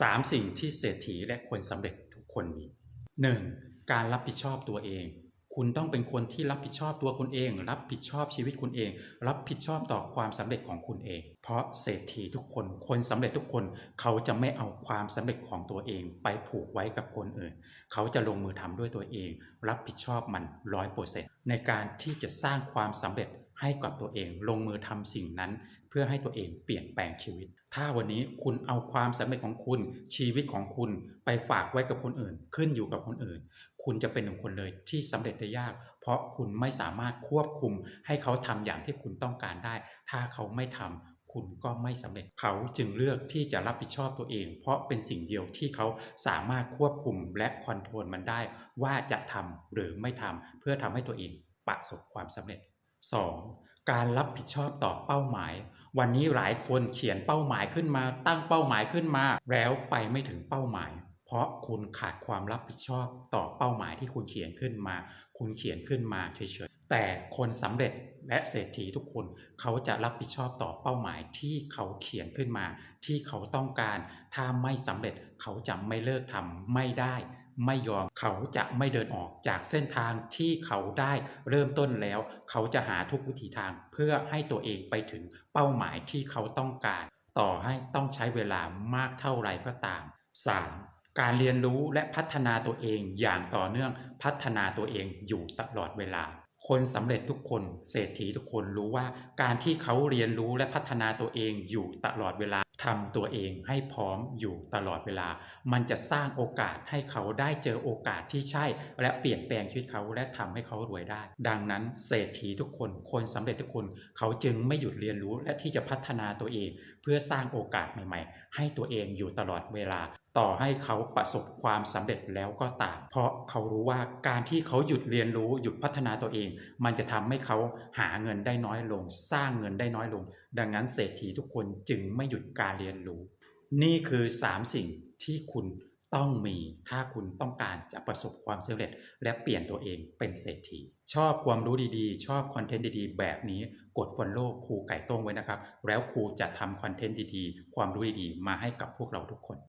3 สิ่งที่เศรษฐีและคนสำเร็จทุกคนมี 1. การรับผิดชอบตัวเอง คุณต้องเป็นคนที่รับผิดชอบตัวคุณเอง รับผิดชอบชีวิตคุณเอง รับผิดชอบต่อความสำเร็จของคุณเอง เพราะเศรษฐีทุกคน คนสำเร็จทุกคน เขาจะไม่เอาความสำเร็จของตัวเอง ไปผูกไว้กับคนอื่น เขาจะลงมือทำด้วยตัวเอง รับผิดชอบมันร้อยเปอร์เซ็นต์ในการที่จะสร้างความสำเร็จ ให้กับตัวเองลงมือทำสิ่งนั้น เพื่อให้ตัวเองเปลี่ยนแปลงชีวิต ถ้าวันนี้คุณเอาความสำเร็จของคุณ ชีวิตของคุณไปฝากไว้กับคนอื่น ขึ้นอยู่กับคนอื่น คุณจะเป็นหนึ่งคนเลยที่สำเร็จได้ยาก เพราะคุณไม่สามารถควบคุม ให้เขาทำอย่างที่คุณต้องการได้ ถ้าเขาไม่ทำคุณก็ไม่สำเร็จเขาจึงเลือกที่จะรับผิดชอบตัวเอง เพราะเป็นสิ่งเดียวที่เขาสามารถควบคุมและคอนโทรลมันได้ ว่าจะทำหรือไม่ทำเพื่อทำให้ตัวเองประสบความสำเร็จ 2. การรับผิดชอบต่อเป้าหมาย วันนี้หลายคนเขียนเป้าหมายขึ้นมา ตั้งเป้าหมายขึ้นมา แล้วไปไม่ถึงเป้าหมาย เพราะคุณขาดความรับผิดชอบต่อเป้าหมายที่คุณเขียนขึ้นมา คุณเขียนขึ้นมาเฉยๆ แต่คนสำเร็จและเศรษฐีทุกคน เขาจะรับผิดชอบต่อเป้าหมายที่เขาเขียนขึ้นมา ที่เขาต้องการ ถ้าไม่สำเร็จเขาจะไม่เลิกทำไม่ได้ไม่ยอมเขาจะไม่เดินออกจากเส้นทางที่เขาได้เริ่มต้นแล้ว เขาจะหาทุกวิถีทางเพื่อให้ตัวเองไปถึงเป้าหมายที่เขาต้องการ ต่อให้ต้องใช้เวลามากเท่าไรก็ตาม 3. การเรียนรู้และพัฒนาตัวเองอย่างต่อเนื่องพัฒนาตัวเองอยู่ตลอดเวลา คนสำเร็จทุกคนเศรษฐีทุกคนรู้ว่า การที่เขาเรียนรู้และพัฒนาตัวเองอยู่ตลอดเวลาทำตัวเองให้พร้อมอยู่ตลอดเวลา มันจะสร้างโอกาสให้เขาได้เจอโอกาสที่ใช่ และเปลี่ยนแปลงชีวิตเขาและทำให้เขารวยได้ ดังนั้นเศรษฐีทุกคน คนสำเร็จทุกคน เขาจึงไม่หยุดเรียนรู้และที่จะพัฒนาตัวเอง เพื่อสร้างโอกาสใหม่ ๆ ให้ตัวเองอยู่ตลอดเวลา ต่อให้เขาประสบความสำเร็จแล้วก็ตาม เพราะเขารู้ว่าการที่เขาหยุดเรียนรู้หยุดพัฒนาตัวเอง มันจะทำให้เขาหาเงินได้น้อยลง สร้างเงินได้น้อยลง ดังนั้นเศรษฐีทุกคนจึงไม่หยุดการเรียนรู้ นี่คือ 3 สิ่งที่คุณต้องมีถ้าคุณต้องการจะประสบความสำเร็จ และเปลี่ยนตัวเองเป็นเศรษฐี ชอบความรู้ดีๆ ชอบคอนเทนต์ดีๆ แบบนี้กด follow ครูไก่โต้งไว้นะครับ แล้วครูจะทำคอนเทนต์ดีๆ ความรู้ดีๆ มาให้กับพวกเราทุกคน